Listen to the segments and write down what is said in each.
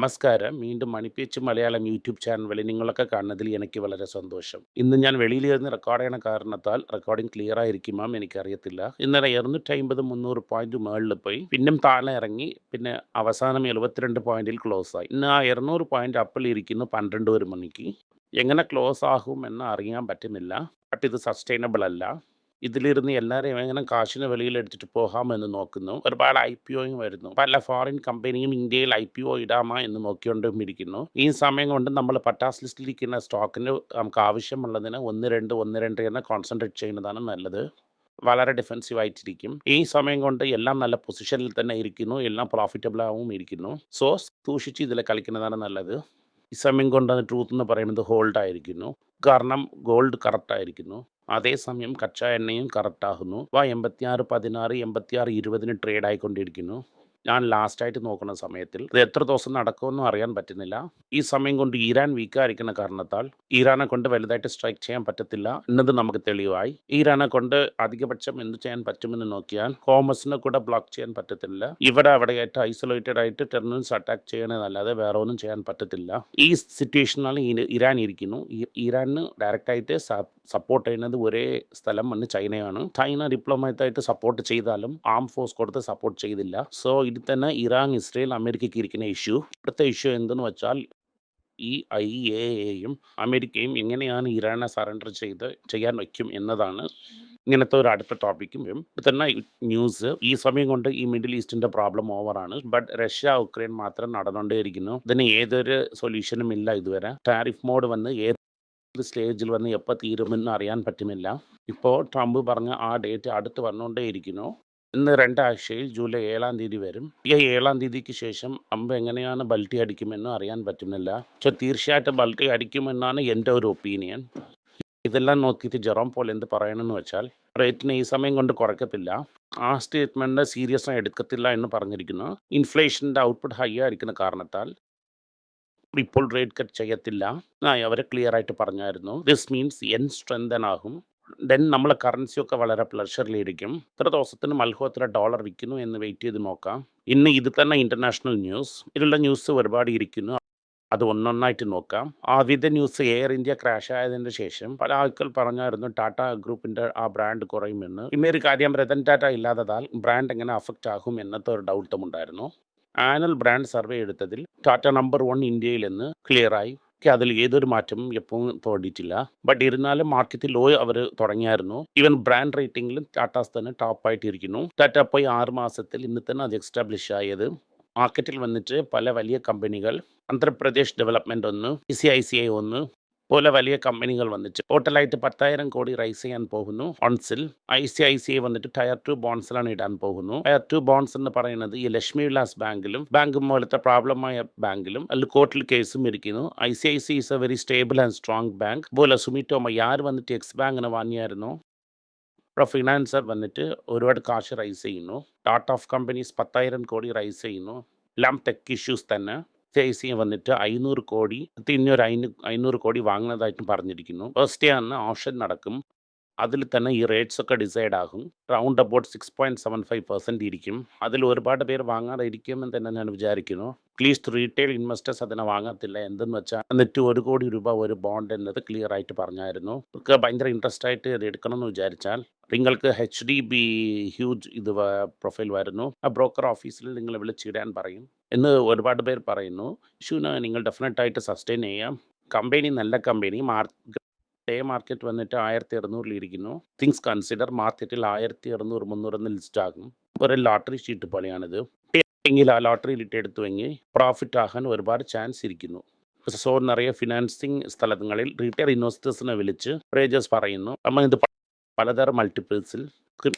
നമസ്കാരം. വീണ്ടും മണിപ്പേച്ച് Malayalam YouTube channel വഴി നിങ്ങളൊക്കെ കാണുന്നതിൽ എനിക്ക് വളരെ സന്തോഷം. ഇന്ന് ഞാൻ വെളിയിൽ വെളിയിലിരുന്ന് റെക്കോർഡ് ചെയ്യണ കാരണത്താൽ റെക്കോർഡിംഗ് ക്ലിയർ ആയിരിക്കുമോ എനിക്കറിയത്തില്ല. ഇന്നലെ 250, 300 പോയിന്റ് മേളിൽ പോയി. പിന്നെ താഴെ ഇറങ്ങി. പിന്നെ അവസാനം 72 പോയിന്റിൽ ക്ലോസ് ആയി. ഇന്ന് ആ 200 പോയിന്റ് അപ്പിൽ ഇരിക്കുന്നു 12 ഒരു മണിക്ക്. എങ്ങനെ ക്ലോസ് ആകും എന്ന് അറിയാൻ പറ്റുന്നില്ല. ബട്ട് ഇത് സസ്റ്റൈനബിൾ അല്ല. ഇതിലിരുന്ന് എല്ലാവരെയും എങ്ങനെ കാശിന് വെളിയിൽ എടുത്തിട്ട് പോകാമെന്ന് നോക്കുന്നു. ഒരുപാട് ഐ പി ഒയും വരുന്നു. പല ഫോറിൻ കമ്പനിയും ഇന്ത്യയിൽ ഐ പി ഒ ഇടാമോ എന്ന് നോക്കിക്കൊണ്ടും ഇരിക്കുന്നു. ഈ സമയം കൊണ്ട് നമ്മൾ പട്ടാസ് ലിസ്റ്റിലിരിക്കുന്ന സ്റ്റോക്കിന് നമുക്ക് ആവശ്യമുള്ളതിന് 1, 2, 1, 2 എന്ന് കോൺസെൻട്രേറ്റ് ചെയ്യുന്നതാണ് നല്ലത്. വളരെ ഡിഫെൻസീവ് ആയിട്ടിരിക്കും. ഈ സമയം കൊണ്ട് എല്ലാം നല്ല പൊസിഷനിൽ തന്നെ ഇരിക്കുന്നു. എല്ലാം പ്രോഫിറ്റബിൾ ആവും ഇരിക്കുന്നു. സോ സൂക്ഷിച്ച് ഇതിൽ കളിക്കുന്നതാണ് നല്ലത്. ഈ സമയം കൊണ്ട് ട്രൂത്ത് എന്ന് പറയുന്നത് ഹോൾഡ് ആയിരിക്കുന്നു. കാരണം ഗോൾഡ് കറക്റ്റ് ആയിരിക്കുന്നു. അതേസമയം കച്ച എണ്ണയും കറക്റ്റ് ആകുന്നു. അവ 86, 16, 86, 20ന് ട്രേഡ് ആയിക്കൊണ്ടിരിക്കുന്നു. ഞാൻ ലാസ്റ്റ് ആയിട്ട് നോക്കുന്ന സമയത്തിൽ ഇത് എത്ര ദിവസം നടക്കുമെന്നും അറിയാൻ പറ്റുന്നില്ല. ഈ സമയം കൊണ്ട് ഇറാൻ വീക്കായിരിക്കുന്ന കാരണത്താൽ ഇറാനെ കൊണ്ട് വലുതായിട്ട് സ്ട്രൈക്ക് ചെയ്യാൻ പറ്റത്തില്ല എന്നത് നമുക്ക് തെളിവായി. ഇറാനെ കൊണ്ട് അധികപക്ഷം എന്ത് ചെയ്യാൻ പറ്റുമെന്ന് നോക്കിയാൽ കോമേഴ്സിനെ കൂടെ ബ്ലോക്ക് ചെയ്യാൻ പറ്റത്തില്ല. ഇവിടെ അവിടെയായിട്ട് ഐസൊലേറ്റഡ് ആയിട്ട് ടെർമിനൽസ് അറ്റാക്ക് ചെയ്യണതല്ലാതെ വേറെ ഒന്നും ചെയ്യാൻ പറ്റത്തില്ല. ഈ സിറ്റുവേഷനിലാണ് ഇറാൻ ഇരിക്കുന്നു. ഇറാന് ഡയറക്റ്റ് ആയിട്ട് സ സപ്പോർട്ട് ചെയ്യുന്നത് ഒരേ സ്ഥലം വന്ന് ചൈനയാണ്. ചൈന ഡിപ്ലോമാറ്റ് ആയിട്ട് സപ്പോർട്ട് ചെയ്താലും ആം ഫോഴ്സ് കൊടുത്ത് സപ്പോർട്ട് ചെയ്തില്ല. സോ ഇനി തന്നെ ഇറാൻ, ഇസ്രയേൽ, അമേരിക്കയ്ക്ക് ഇരിക്കുന്ന ഇഷ്യൂ. ഇവിടുത്തെ ഇഷ്യൂ എന്തെന്ന് വെച്ചാൽ ഈ ഐ എയും അമേരിക്കയും എങ്ങനെയാണ് ഇറാനെ സറണ്ടർ ചെയ്ത് ചെയ്യാൻ വയ്ക്കും എന്നതാണ് ഇങ്ങനത്തെ ഒരു അടുത്ത ടോപ്പിക്കും വരും. തന്നെ ന്യൂസ് ഈ സമയം കൊണ്ട് ഈ മിഡിൽ ഈസ്റ്റിന്റെ പ്രോബ്ലം ഓവറാണ്. ബട്ട് റഷ്യ, ഉക്രൈൻ മാത്രം നടന്നുകൊണ്ടേയിരിക്കുന്നു. ഇതിന് ഏതൊരു സൊല്യൂഷനും ഇല്ല ഇതുവരെ. ടാരിഫ് മോഡ് വന്ന് ഏത് സ്റ്റേജിൽ വന്ന് എപ്പോൾ തീരുമെന്ന് അറിയാൻ പറ്റുന്നില്ല. ഇപ്പോൾ ട്രംപ് പറഞ്ഞ ആ ഡേറ്റ് അടുത്ത് വന്നുകൊണ്ടേയിരിക്കുന്നു. ഇന്ന് രണ്ടാഴ്ചയിൽ ജൂലൈ 7-ാം തീയതി വരും. ഈ 7-ാം തീയതിക്ക് ശേഷം അമ്പ് എങ്ങനെയാണ് ബൾട്ടി അടിക്കുമെന്നും അറിയാൻ പറ്റുന്നില്ല. പക്ഷെ തീർച്ചയായിട്ടും ബൾട്ടി അടിക്കുമെന്നാണ് എന്റെ ഒരു ഒപ്പീനിയൻ. ഇതെല്ലാം നോക്കിയിട്ട് ജെറോം പോൾ എന്ത് പറയണമെന്ന് വെച്ചാൽ റേറ്റിനെ ഈ സമയം കൊണ്ട് കുറയ്ക്കത്തില്ല. ആ സ്റ്റേറ്റ്മെന്റ് സീരിയസ് ആയി എടുക്കത്തില്ല എന്ന് പറഞ്ഞിരിക്കുന്നു. ഇൻഫ്ലേഷന്റെ ഔട്ട്പുട്ട് ഹൈ ആയിരിക്കുന്ന കാരണത്താൽ ഇപ്പോൾ റേറ്റ് കട്ട് ചെയ്യത്തില്ല. അവരെ ക്ലിയർ ആയിട്ട് പറഞ്ഞായിരുന്നു. ദിസ് മീൻസ് എൻ സ്ട്രെങ്തൻ ആകും. ദെൻ നമ്മളെ കറൻസിയൊക്കെ വളരെ പ്ലഷറിലിരിക്കും. ഇത്ര ദിവസത്തിന് മൽഹോത്ര ഡോളർ വിൽക്കുന്നു എന്ന് വെയിറ്റ് ചെയ്ത് നോക്കാം. ഇന്ന് ഇത് തന്നെ ഇന്റർനാഷണൽ ന്യൂസ്. ഇതിലുള്ള ന്യൂസ് ഒരുപാട് ഇരിക്കുന്നു. അത് ഒന്നൊന്നായിട്ട് നോക്കാം. ആദ്യത്തെ ന്യൂസ് എയർ ഇന്ത്യ ക്രാഷ് ആയതിന് ശേഷം പല ആൾക്കാർ പറഞ്ഞായിരുന്നു ടാറ്റ ഗ്രൂപ്പിന്റെ ആ ബ്രാൻഡ് കുറയുമെന്ന്. ഒരു കാര്യം രതൻ ടാറ്റ ഇല്ലാത്തതാൽ ബ്രാൻഡ് എങ്ങനെ അഫക്റ്റ് ആകും എന്നത്തെ ഒരു ഡൗട്ടും ഉണ്ടായിരുന്നു. ആനുവൽ ബ്രാൻഡ് സർവേ എടുത്തതിൽ ടാറ്റ നമ്പർ വൺ ഇന്ത്യയിൽ ക്ലിയറായി. അതിൽ ഏതൊരു മാറ്റവും എപ്പോഴും തോന്നിയിട്ടില്ല. ബട്ട് ഇരുന്നാലും മാർക്കറ്റിൽ ലോ അവർ തുടങ്ങിയായിരുന്നു. ഈവൻ ബ്രാൻഡ് റേറ്റിംഗിലും ടാറ്റാസ് തന്നെ ടോപ്പ് ആയിട്ട് ഇരിക്കുന്നു. ടാറ്റ പോയി ആറ് മാസത്തിൽ ഇന്ന് തന്നെ അത് എക്സ്റ്റാബ്ലിഷ് ആയത്. മാർക്കറ്റിൽ വന്നിട്ട് പല വലിയ കമ്പനികൾ ആന്ധ്രാപ്രദേശ് ഡെവലപ്മെന്റ് ഒന്ന്, E C I C I ഒന്ന് പോലെ വലിയ കമ്പനികൾ വന്നിട്ട് ടോട്ടലായിട്ട് പത്തായിരം കോടി റൈസ് ചെയ്യാൻ പോകുന്നു ഫോൺസിൽ I C I C I വന്നിട്ട് ടയർ ടു ബോൺസിലാണ് ഇടാൻ പോകുന്നു. ടയർ ടു ബോൺസ് എന്ന് പറയുന്നത് ഈ ലക്ഷ്മി വിലാസ് ബാങ്കിലും ബാങ്ക് പോലത്തെ പ്രോബ്ലമായ ബാങ്കിലും അതിൽ കോർട്ടിൽ കേസും ഇരിക്കുന്നു. ICICI is a very stable and strong bank. പോലെ സുമിറ്റോമ യാർ വന്നിട്ട് എക്സ് ബാങ്കിനെ വാങ്ങിയായിരുന്നു. ഇപ്പോൾ ഫിനാൻസർ വന്നിട്ട് ഒരുപാട് കാശ് റൈസ് ചെയ്യുന്നു. ലാട്ട് ഓഫ് കമ്പനീസ് പത്തായിരം കോടി റൈസ് ചെയ്യുന്നു. എല്ലാം ടെക് ഇഷ്യൂസ് തന്നെ. ഐസിഐസിഐ വന്നിട്ട് 500 കോടി ഇനി ഒരു 500 കോടി വാങ്ങുന്നതായിട്ടും പറഞ്ഞിരിക്കുന്നു. ഫസ്റ്റ് ഡേ അന്ന് ഓപ്ഷൻ നടക്കും. അതിൽ തന്നെ ഈ റേറ്റ്സ് ഒക്കെ ഡിസൈഡ് ആകും. റൗണ്ട് അബൌട്ട് 6.75% ഇരിക്കും. അതിൽ ഒരുപാട് പേര് വാങ്ങാതെ ഇരിക്കുമെന്ന് തന്നെ ഞാൻ വിചാരിക്കുന്നു. അറ്റ്ലീസ്റ്റ് റീറ്റെയിൽ ഇൻവെസ്റ്റേഴ്സ് അതിനെ വാങ്ങത്തില്ല. എന്തെന്ന് വെച്ചാൽ എന്നിട്ട് ഒരു കോടി രൂപ ഒരു ബോണ്ട് എന്നത് ക്ലിയർ ആയിട്ട് പറഞ്ഞായിരുന്നു. അവർക്ക് ഭയങ്കര ഇൻട്രസ്റ്റ് ആയിട്ട് ഇത് എടുക്കണമെന്ന് വിചാരിച്ചാൽ നിങ്ങൾക്ക് എച്ച് ഡി ബി ഹ്യൂജ് ഇത് പ്രൊഫൈൽ വരുന്നു. ആ ബ്രോക്കർ ഓഫീസിൽ നിങ്ങളെ വിളിച്ചിടാൻ പറയും എന്ന് ഒരുപാട് പേർ പറയുന്നു. ഇഷ്യൂനെ നിങ്ങൾ ഡെഫിനറ്റ് ആയിട്ട് സസ്റ്റെയിൻ ചെയ്യാം. കമ്പനി നല്ല കമ്പനി മാർക്ക് ഡേ മാർക്കറ്റ് വന്നിട്ട് 1,200 ഇരിക്കുന്നു. തിങ്സ് കൺസിഡർ മാർക്കറ്റിൽ 1,200, 300 എന്ന് ലിസ്റ്റ് ആകും. ഒരു ലോട്ടറി ഷീറ്റ് പോലെയാണിത്. എങ്കിൽ ആ ലോട്ടറിയിൽ ഇട്ട് എടുത്തുവെങ്കിൽ പ്രോഫിറ്റ് ആകാൻ ഒരുപാട് ചാൻസ് ഇരിക്കുന്നു. സോ നിറയെ ഫിനാൻസിങ് സ്ഥലങ്ങളിൽ റീറ്റെയിൽ ഇൻവെസ്റ്റേഴ്സിനെ വിളിച്ച് പ്രേജസ് പറയുന്നു. നമ്മൾ ഇത് പലതരം മൾട്ടിപ്പിൾസിൽ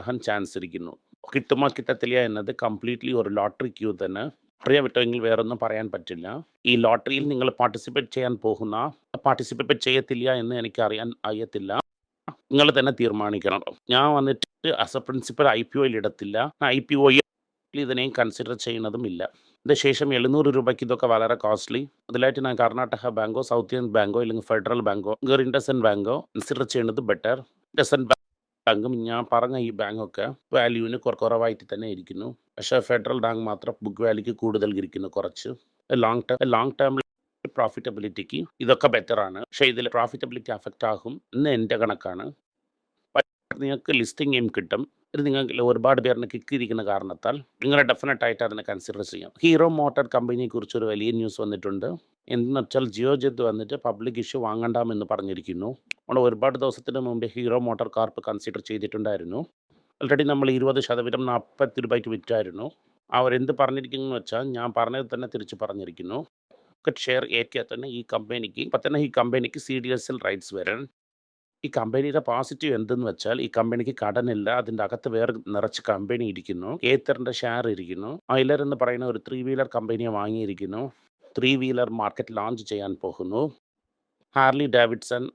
ആകാൻ ചാൻസ് ഇരിക്കുന്നു. കിട്ടുമോ കിട്ടത്തില്ല എന്നത് കംപ്ലീറ്റ്ലി ഒരു ലോട്ടറി ക്യൂ തന്നെ. അറിയാൻ വിട്ടെങ്കിൽ വേറൊന്നും പറയാൻ പറ്റില്ല. ഈ ലോട്ടറിയിൽ നിങ്ങൾ പാർട്ടിസിപ്പേറ്റ് ചെയ്യാൻ പോകുന്ന പാർട്ടിസിപ്പേറ്റ് ചെയ്യത്തില്ല എന്ന് എനിക്ക് അറിയാൻ അറിയത്തില്ല. നിങ്ങൾ തന്നെ തീരുമാനിക്കണം. ഞാൻ വന്നിട്ട് ആസ് എ പ്രിൻസിപ്പൽ ഐപിഒയിൽ ഇടത്തില്ല. ഐ പി ഒയിൽ ഇതിനെയും കൺസിഡർ ചെയ്യുന്നതുമില്ല. ഇതിന് ശേഷം 700 രൂപയ്ക്ക് ഇതൊക്കെ വളരെ കോസ്റ്റ്ലി. അതിലായിട്ട് ഞാൻ കർണാടക ബാങ്കോ, സൗത്ത് ഇന്ത്യൻ ബാങ്കോ അല്ലെങ്കിൽ ഫെഡറൽ ബാങ്കോ ഇൻഡസൻ ബാങ്കോ കൺസിഡർ ചെയ്യുന്നത് ബെറ്റർ. ഇൻഡസൻ ബാങ്കും ഞാൻ പറഞ്ഞ ഈ ബാങ്കൊക്കെ വാല്യൂവിന് കുറവായിട്ട് തന്നെ ഇരിക്കുന്നു. പക്ഷേ ഫെഡറൽ ബാങ്ക് മാത്രം ബുക്ക് വാല്യൂക്ക് കൂടുതൽ ഇരിക്കുന്നു കുറച്ച്. ലോങ് ടേം ലോങ് ടേമിൽ പ്രോഫിറ്റബിലിറ്റിക്ക് ഇതൊക്കെ ബെറ്റർ ആണ്. പക്ഷേ ഇതിൽ പ്രോഫിറ്റബിലിറ്റി അഫക്റ്റ് ആകും എന്ന് എന്റെ കണക്കാണ്. നിങ്ങൾക്ക് ലിസ്റ്റിംഗ് എയിം കിട്ടും. ഇത് നിങ്ങൾക്ക് ഒരുപാട് കിക്ക് കിക്കിയിരിക്കുന്ന കാരണത്താൽ നിങ്ങൾ ഡെഫിനറ്റ് ആയിട്ട് അതിനെ കൺസിഡർ ചെയ്യാം. ഹീറോ മോട്ടോർ കമ്പനിയെ കുറിച്ചൊരു വലിയ ന്യൂസ് വന്നിട്ടുണ്ട്. എന്തെന്ന് വെച്ചാൽ ജിയോ ജെറ്റ് വന്നിട്ട് പബ്ലിക് ഇഷ്യൂ വാങ്ങണ്ടാമെന്ന് പറഞ്ഞിരിക്കുന്നു. നമ്മൾ ഒരുപാട് ദിവസത്തിന് മുമ്പേ ഹീറോ മോട്ടോർ കാർപ്പ് കൺസിഡർ ചെയ്തിട്ടുണ്ടായിരുന്നു. ഓൾറെഡി നമ്മൾ ഇരുപത് ശതമാനം നാൽപ്പത്തി രൂപയ്ക്ക് വിറ്റായിരുന്നു. അവരെന്ത് പറഞ്ഞിരിക്കുന്നു എന്ന് വെച്ചാൽ ഞാൻ പറഞ്ഞത് തന്നെ തിരിച്ച് പറഞ്ഞിരിക്കുന്നു. ഷെയർ ഏറ്റിയാൽ തന്നെ ഈ കമ്പനിക്ക് ഇപ്പം തന്നെ ഈ കമ്പനിക്ക് C D S L rights വരാൻ. ഈ കമ്പനിയുടെ പോസിറ്റീവ് എന്തെന്ന് വെച്ചാൽ ഈ കമ്പനിക്ക് കടനില്ല അതിന്റെ അകത്ത് വേറെ നിറച്ച് കമ്പനി ഇരിക്കുന്നു. ഏത്തറിന്റെ ഷെയർ ഇരിക്കുന്നു. ഐലർ എന്ന് പറയുന്ന ഒരു ത്രീ വീലർ കമ്പനിയെ വാങ്ങിയിരിക്കുന്നു. ത്രീ വീലർ മാർക്കറ്റ് ലോഞ്ച് ചെയ്യാൻ പോകുന്നു. ഹാർലി ഡാവിഡ്സൺ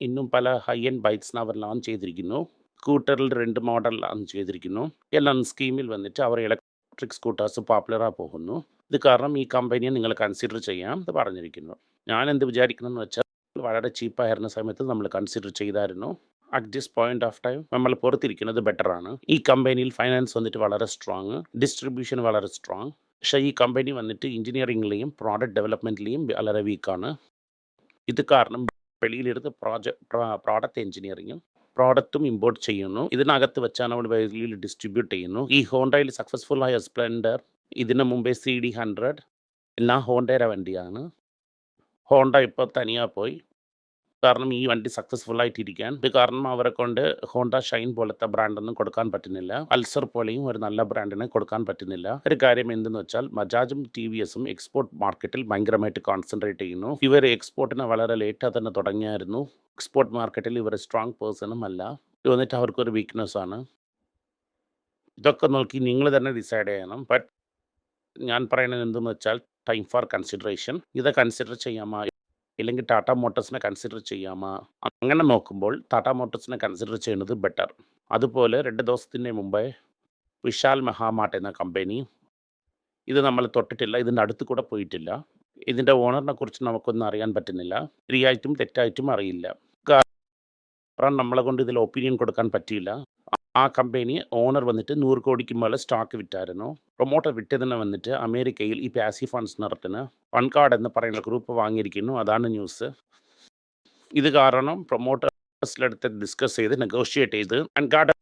ഇന്നും പല ഹൈ എൻഡ് ബൈക്സിന് അവർ ലോഞ്ച് ചെയ്തിരിക്കുന്നു. സ്കൂട്ടറിൽ രണ്ട് മോഡൽ ലോഞ്ച് ചെയ്തിരിക്കുന്നു. എല്ലാം സ്കീമിൽ വന്നിട്ട് അവർ ഇലക്ട്രിക് സ്കൂട്ടേഴ്സ് പോപ്പുലറായി പോകുന്നു. ഇത് കാരണം ഈ കമ്പനിയെ നിങ്ങൾ കൺസിഡർ ചെയ്യാം എന്ന് പറഞ്ഞിരിക്കുന്നു. ഞാൻ എന്ത് വിചാരിക്കുന്നു വെച്ചാൽ വളരെ ചീപ്പായിരുന്ന സമയത്ത് നമ്മൾ കൺസിഡർ ചെയ്തായിരുന്നു. At this point of time നമ്മൾ പുറത്തിരിക്കുന്നത് ബെറ്ററാണ് ഈ കമ്പനിയിൽ ഫൈനാൻസ് വന്നിട്ട് വളരെ സ്ട്രോങ് ഡിസ്ട്രിബ്യൂഷൻ വളരെ സ്ട്രോങ് പക്ഷേ ഈ കമ്പനി വന്നിട്ട് എഞ്ചിനീയറിംഗിലെയും പ്രോഡക്റ്റ് ഡെവലപ്മെന്റിലെയും വളരെ വീക്കാണ് ഇത് കാരണം വെളിയിലെടുത്ത് പ്രോജക്ട് പ്രോഡക്റ്റ് എഞ്ചിനീയറിങ്ങും പ്രോഡക്റ്റും ഇമ്പോർട്ട് ചെയ്യുന്നു. ഇതിനകത്ത് വെച്ചാണ് നമ്മൾ വെളിയിൽ ഡിസ്ട്രിബ്യൂട്ട് ചെയ്യുന്നു. ഈ ഹോണ്ടയിൽ സക്സസ്ഫുൾ ആയ സ്പ്ലെൻഡർ ഇതിന് മുമ്പേ സി ഡി ഹൺഡ്രഡ് എല്ലാം ഹോണ്ടയുടെ വണ്ടിയാണ്. ഹോണ്ട ഇപ്പോൾ തനിയാ പോയി. കാരണം ഈ വണ്ടി സക്സസ്ഫുൾ ആയിട്ടിരിക്കാൻ. ഇത് കാരണം അവരെ കൊണ്ട് ഹോണ്ട ഷൈൻ പോലത്തെ ബ്രാൻഡൊന്നും കൊടുക്കാൻ പറ്റുന്നില്ല. അൽസർ പോലെയും ഒരു നല്ല ബ്രാൻഡിനെ കൊടുക്കാൻ പറ്റുന്നില്ല. ഒരു കാര്യം എന്തെന്ന് വെച്ചാൽ ബജാജും ടി വി എസും എക്സ്പോർട്ട് മാർക്കറ്റിൽ ഭയങ്കരമായിട്ട് കോൺസെൻട്രേറ്റ് ചെയ്യുന്നു. ഇവർ എക്സ്പോർട്ടിന് വളരെ ലേറ്റായി തന്നെ തുടങ്ങിയായിരുന്നു. എക്സ്പോർട്ട് മാർക്കറ്റിൽ ഇവർ സ്ട്രോങ് പേഴ്സണും അല്ല. വന്നിട്ട് അവർക്കൊരു വീക്ക്നെസ് ആണ്. ഇതൊക്കെ നോക്കി നിങ്ങൾ തന്നെ ഡിസൈഡ് ചെയ്യണം. ബട്ട് ഞാൻ പറയുന്നത് എന്തെന്ന് വെച്ചാൽ ടൈം ഫോർ കൺസിഡറേഷൻ ഇത് കൺസിഡർ ചെയ്യാമോ ഇല്ലെങ്കിൽ ടാറ്റ മോട്ടോഴ്സിനെ കൺസിഡർ ചെയ്യാമോ? അങ്ങനെ നോക്കുമ്പോൾ ടാറ്റ മോട്ടോഴ്സിനെ കൺസിഡർ ചെയ്യുന്നത് ബെറ്റർ അതുപോലെ രണ്ട് ദിവസത്തിന് മുമ്പേ വിശാൽ മഹാമാർട്ട് എന്ന കമ്പനി ഇത് നമ്മൾ തൊട്ടിട്ടില്ല ഇതിന്റെ അടുത്ത് കൂടെ പോയിട്ടില്ല. ഇതിന്റെ ഓണറിനെ കുറിച്ച് നമുക്കൊന്നും അറിയാൻ പറ്റുന്നില്ല. ശരിയായിട്ടും തെറ്റായിട്ടും അറിയില്ല. കാരണം നമ്മളെ കൊണ്ട് ഇതിൽ ഒപ്പീനിയൻ കൊടുക്കാൻ പറ്റിയില്ല. ആ കമ്പനി ഓണർ വന്നിട്ട് നൂറ് കോടിക്ക് മേലെ സ്റ്റോക്ക് വിറ്റായിരുന്നു. പ്രൊമോട്ടർ വിറ്റതിനെ വന്നിട്ട് അമേരിക്കയിൽ ഈ പാസി ഫണ്ട്സ് നടത്തുന്ന വൺകാർഡ് എന്ന് പറയുന്ന ഗ്രൂപ്പ് വാങ്ങിയിരിക്കുന്നു. അതാണ് ന്യൂസ് ഇത് കാരണം പ്രൊമോട്ടേഴ്സിലെടുത്ത് ഡിസ്കസ് ചെയ്ത് നെഗോഷിയേറ്റ് ചെയ്ത് വൺകാർഡ്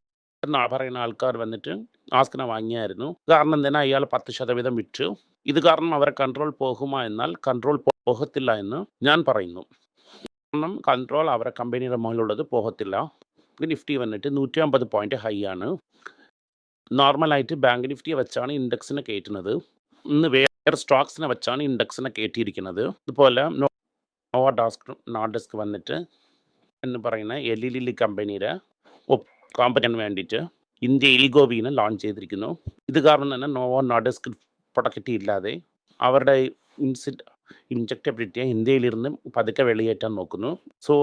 എന്ന് പറയുന്ന ആൾക്കാർ വന്നിട്ട് ആസ്കിനെ വാങ്ങിയായിരുന്നു. കാരണം എന്തിനാ? അയാൾ പത്ത് ശതവീതം വിറ്റു. ഇത് കാരണം അവരെ കൺട്രോൾ പോകുമോ എന്നാൽ കൺട്രോൾ പോകത്തില്ല എന്ന് ഞാൻ പറയുന്നു. കാരണം കൺട്രോൾ അവരെ കമ്പനിയുടെ മുകളിലുള്ളത് പോകത്തില്ല. നിഫ്റ്റി വന്നിട്ട് നൂറ്റി അമ്പത് പോയിന്റ് ഹൈ ആണ് നോർമലായിട്ട് ബാങ്ക് നിഫ്റ്റിയെ വെച്ചാണ് ഇൻഡെക്സിനെ കയറ്റുന്നത്. ഇന്ന് വേറെ സ്റ്റോക്സിനെ വെച്ചാണ് ഇൻഡെക്സിനെ കയറ്റിയിരിക്കുന്നത്. ഇതുപോലെ നോവ ഡാസ്ക് നോഡെസ്ക് വന്നിട്ട് എന്ന് പറയുന്ന എൽ ഇ ലി കമ്പനിയുടെ കോമ്പറ്റാൻ വേണ്ടിയിട്ട് ഇന്ത്യയിൽ ഗോവിനെ ലോഞ്ച് ചെയ്തിരിക്കുന്നു. ഇത് കാരണം തന്നെ നോവോ നോഡെസ്ക് പ്രൊഡക്റ്റ് ഇല്ലാതെ അവരുടെ ഇൻസി ഇൻജക്റ്റബിലിറ്റിയെ ഇന്ത്യയിലിരുന്ന് പതുക്കെ വെളിയേറ്റാൻ നോക്കുന്നു. സോ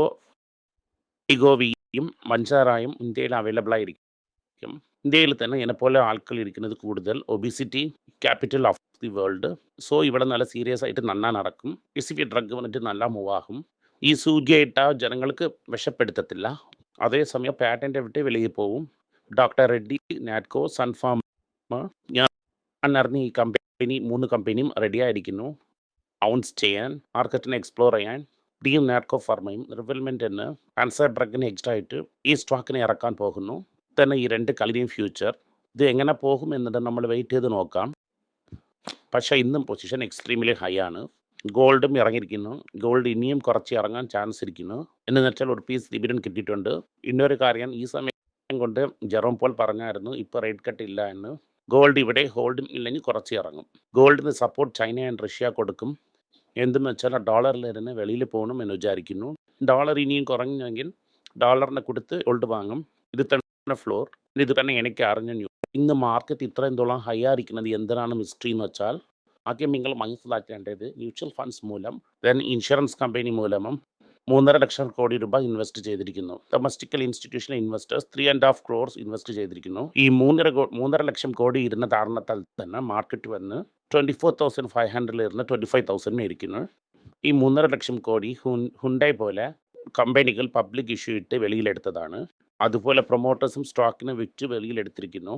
ഇഗോവിയും മഞ്ചാറായും ഇന്ത്യയിൽ അവൈലബിൾ ആയിരിക്കും. ഇന്ത്യയിൽ തന്നെ എന്നെപ്പോലെ ആൾക്കാർ ഇരിക്കുന്നത് കൂടുതൽ obesity capital of the world so ഇവിടെ നല്ല സീരിയസ് ആയിട്ട് നന്നാ നടക്കും. എസിഫി ഡ്രഗ് വന്നിട്ട് നല്ല മൂവാകും. ഈ സൂചിയായിട്ട ജനങ്ങൾക്ക് വിഷപ്പെടുത്തത്തില്ല അതേസമയം പാറ്റന്റ് വിട്ട് വെളിയിൽ പോവും. ഡോക്ടർ റെഡ്ഡി നാറ്റ്കോ സൺഫാം ഞാൻ അറിഞ്ഞ ഈ കമ്പനി മൂന്ന് കമ്പനിയും റെഡിയായിരിക്കുന്നു ഔൺസ് ചെയ്യാൻ മാർക്കറ്റിനെ എക്സ്പ്ലോർ ചെയ്യാൻ. ഡിയും നാറ്റ്കോ ഫർമയും റിവൽമെന്റ് എന്ന് ആൻസർ ഡ്രഗിന് എക്സ്ട്രാ ആയിട്ട് ഈ സ്റ്റോക്കിനെ ഇറക്കാൻ പോകുന്നു. തന്നെ ഈ രണ്ട് കളിയും ഫ്യൂച്ചർ ഇത് എങ്ങനെ പോകും എന്നിട്ട് നമ്മൾ വെയിറ്റ് ചെയ്ത് നോക്കാം. പക്ഷേ ഇന്നും പൊസിഷൻ എക്സ്ട്രീംലി ഹൈ ആണ്. ഗോൾഡും ഇറങ്ങിയിരിക്കുന്നു. ഗോൾഡ് ഇനിയും കുറച്ച് ഇറങ്ങാൻ ചാൻസ് ഇരിക്കുന്നു. എന്ന് വെച്ചാൽ ഒരു പീസ് ഡിവിഡൻ കിട്ടിയിട്ടുണ്ട്. ഇന്നൊരു കാര്യം ഈ സമയം കൊണ്ട് ജെറോം പോൾ പറഞ്ഞായിരുന്നു ഇപ്പോൾ റേറ്റ് കട്ട് ഇല്ല എന്ന്. ഗോൾഡ് ഇവിടെ ഹോൾഡും ഇല്ലെങ്കിൽ കുറച്ച് ഇറങ്ങും. ഗോൾഡിന് സപ്പോർട്ട് ചൈന ആൻഡ് റഷ്യ കൊടുക്കും. എന്തെന്ന് വെച്ചാൽ ഡോളറിൽ തന്നെ വെളിയിൽ പോകണം എന്ന് വിചാരിക്കുന്നു. ഡോളർ ഇനിയും കുറഞ്ഞെങ്കിൽ ഡോളറിനെ കൊടുത്ത് ഓൾഡ് വാങ്ങും. ഇത് തന്നെ ഫ്ലോർ ഇത് തന്നെ എനിക്ക് അറിഞ്ഞ ഇന്ന് മാർക്കറ്റ് ഇത്രയും തോളം ഹൈ ആയിരിക്കുന്നത് എന്തിനാണ് മിസ്റ്ററി എന്ന് വെച്ചാൽ ആദ്യം നിങ്ങൾ മനസ്സിലാക്കേണ്ടത് മ്യൂച്വൽ ഫണ്ട്സ് മൂലം ദെൻ ഇൻഷുറൻസ് കമ്പനി മൂലമും മൂന്നര ലക്ഷം കോടി രൂപ ഇൻവെസ്റ്റ് ചെയ്തിരിക്കുന്നു. Domestic institutional investors three and half crores invest ചെയ്തിരിക്കുന്നു. ഈ മൂന്നര മൂന്നര ലക്ഷം കോടി ഇരുന്ന കാരണത്താൽ തന്നെ മാർക്കറ്റ് വന്ന് ട്വന്റി ഫോർ തൗസൻഡ് ഫൈവ് ഹൺഡ്രഡിൽ ഇരുന്ന് ട്വന്റി ഫൈവ് തൗസൻഡ് ഇരിക്കുന്നു ഈ മൂന്നര ലക്ഷം കോടി ഹുൻ ഹുണ്ടായി പോലെ കമ്പനികൾ പബ്ലിക് ഇഷ്യൂ ഇട്ട് വെളിയിലെടുത്തതാണ്. അതുപോലെ പ്രൊമോട്ടേഴ്സും സ്റ്റോക്കിനെ വിറ്റ് വെളിയിലെടുത്തിരിക്കുന്നു.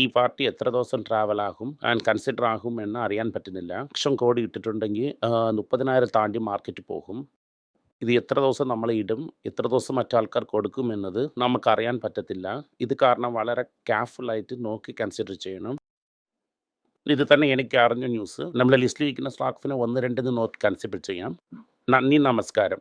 ഈ പാർട്ടി എത്ര ദിവസം ട്രാവൽ ആകും ആൻഡ് കൺസിഡർ ആകും എന്ന് അറിയാൻ പറ്റുന്നില്ല. ലക്ഷം കോടി ഇട്ടിട്ടുണ്ടെങ്കിൽ മുപ്പതിനായിരം താണ്ടി മാർക്കറ്റ് പോകും. ഇത് എത്ര ദിവസം നമ്മൾ ഇടും എത്ര ദിവസം മറ്റാൾക്കാർ കൊടുക്കും എന്നത് നമുക്കറിയാൻ പറ്റത്തില്ല. ഇത് കാരണം വളരെ കെയർഫുള്ളായിട്ട് നോക്കി കൺസിഡർ ചെയ്യണം. ഇത് തന്നെ എനിക്ക് അറിഞ്ഞ ന്യൂസ്. നമ്മുടെ ലിസ്റ്റിലിരിക്കുന്ന സ്റ്റാഫിനെ ഒന്ന് രണ്ടെന്ന് നോക്കി കൺസിഡർ ചെയ്യാം. നന്ദി നമസ്കാരം.